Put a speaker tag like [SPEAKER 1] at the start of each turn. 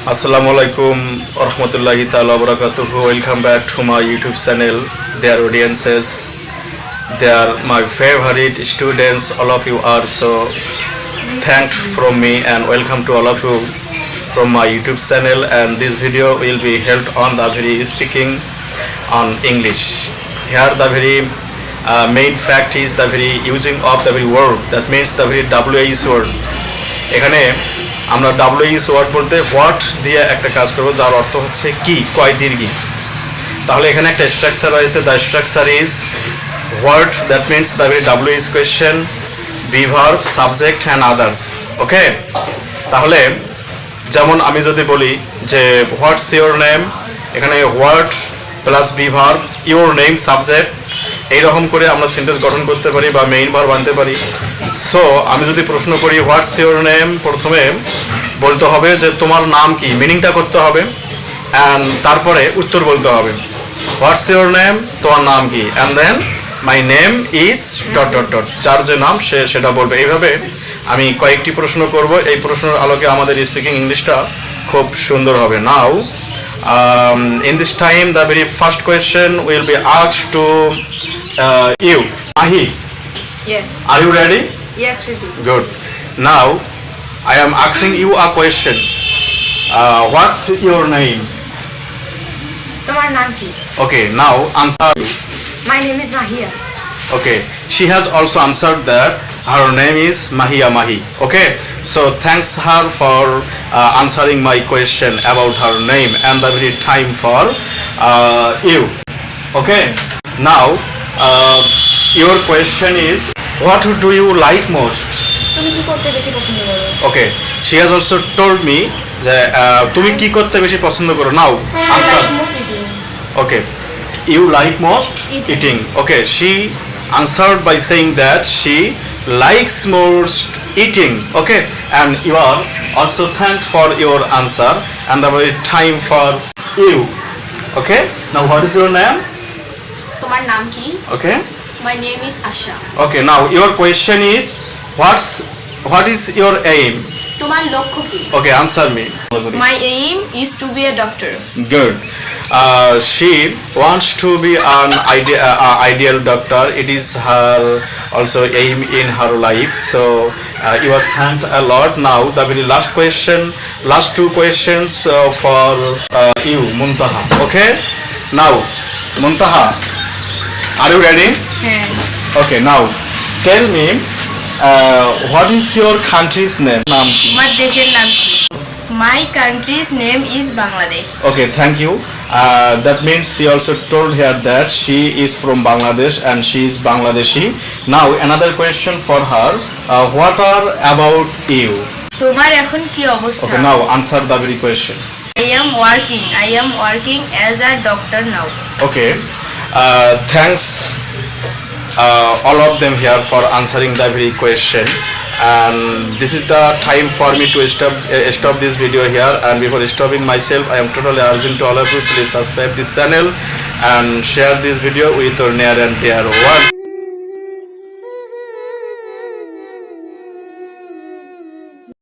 [SPEAKER 1] আসসালামু আলাইকুম রহমতুল্লাহ তালা বরাকাত welcome back to my YouTube channel they are audiences they are my favourite students all of you are so thank from me and welcome to all of you from my YouTube channel and this video will be help on the very speaking on English here the very main fact is the very using of the very word that means the very W word এখানে আমরা ডাব্লিউইস word বলতে what দিয়ে একটা কাজ করব, যার অর্থ হচ্ছে কি, কয় দীর্ঘি। তাহলে এখানে একটা স্ট্রাকচার রয়েছে। The structure is what that means the very WH question beaver subject and others okay তাহলে যেমন আমি যদি বলি যে হোয়াটস ইওর নেম এখানে হোয়াট প্লাস বিভার ইওর নেম সাবজেক্ট এইরকম করে আমরা সেন্টেন্স গঠন করতে পারি বা মেইন ভার বানতে পারি। সো আমি যদি প্রশ্ন করি হোয়াটস ইওর নেম প্রথমে বলতে হবে যে তোমার নাম কি? মিনিংটা করতে হবে। অ্যান্ড তারপরে উত্তর বলতে হবে। হোয়াটস ইউর নেম তোমার নাম কি? And then my name is dot dot dot যার যে নাম সে সেটা বলবে। এইভাবে আমি কয়েকটি প্রশ্ন করব। এই প্রশ্নের আলোকে আমাদের স্পিকিং ইংলিশটা খুব সুন্দর হবে। নাও in this time the very first question will be asked to uh, you. Ahi
[SPEAKER 2] Yes.
[SPEAKER 1] are you ready?
[SPEAKER 2] Yes, ready.
[SPEAKER 1] good. Now I am asking you a question uh, what's your name
[SPEAKER 2] তোমার নাম কি?
[SPEAKER 1] okay now answer
[SPEAKER 2] My name is Nahia.
[SPEAKER 1] okay she has also answered that her name is Mahia Mahi okay so thanks her for uh, answering my question about her name and the very time for uh, you okay now uh, your question is what do you like most
[SPEAKER 2] তুমি কি করতে বেশি পছন্দ করো?
[SPEAKER 1] okay she has also told me যে uh, তুমি কি করতে বেশি পছন্দ করো নাও. Okay. You like most
[SPEAKER 2] Eating.
[SPEAKER 1] Okay. She answered by saying that she likes most eating. Okay. And you are also thanked for your answer and the very time for you. Okay. Now what is your name?
[SPEAKER 2] তোমার নাম কি?
[SPEAKER 1] Okay.
[SPEAKER 2] My name is Asha.
[SPEAKER 1] Okay. Now your question is what's what is your aim?
[SPEAKER 2] তোমার লক্ষ্য কি?
[SPEAKER 1] Okay. Answer me.
[SPEAKER 2] My aim is to be a doctor.
[SPEAKER 1] Good. Uh, she wants to be an ide- uh, uh, ideal doctor. It is her also aim in her life. So uh, you are thanked a lot. Now the very last question, last two questions uh, for uh, you, Muntaha. Okay. Now, Muntaha, are you ready?
[SPEAKER 2] হ্যাঁ।
[SPEAKER 1] Okay. Now, tell me, uh, what is your country's name? নাম কি?
[SPEAKER 2] আমার দেশের নাম কি? My country's name is Bangladesh.
[SPEAKER 1] Okay, thank you. Uh, that means she also told here that she is from Bangladesh and she is Bangladeshi. Now, another question for her. Uh, what are about you?
[SPEAKER 2] তোমার এখন কি অবস্থা?
[SPEAKER 1] Okay, now answer the very question.
[SPEAKER 2] I am working. I am working as a doctor now.
[SPEAKER 1] Okay, uh, thanks uh, all of them here for answering the very question. And this is the time for me to stop uh, stop this video here. And before stopping myself, I am totally urging to all of you please subscribe this channel and share this video with your near and dear one.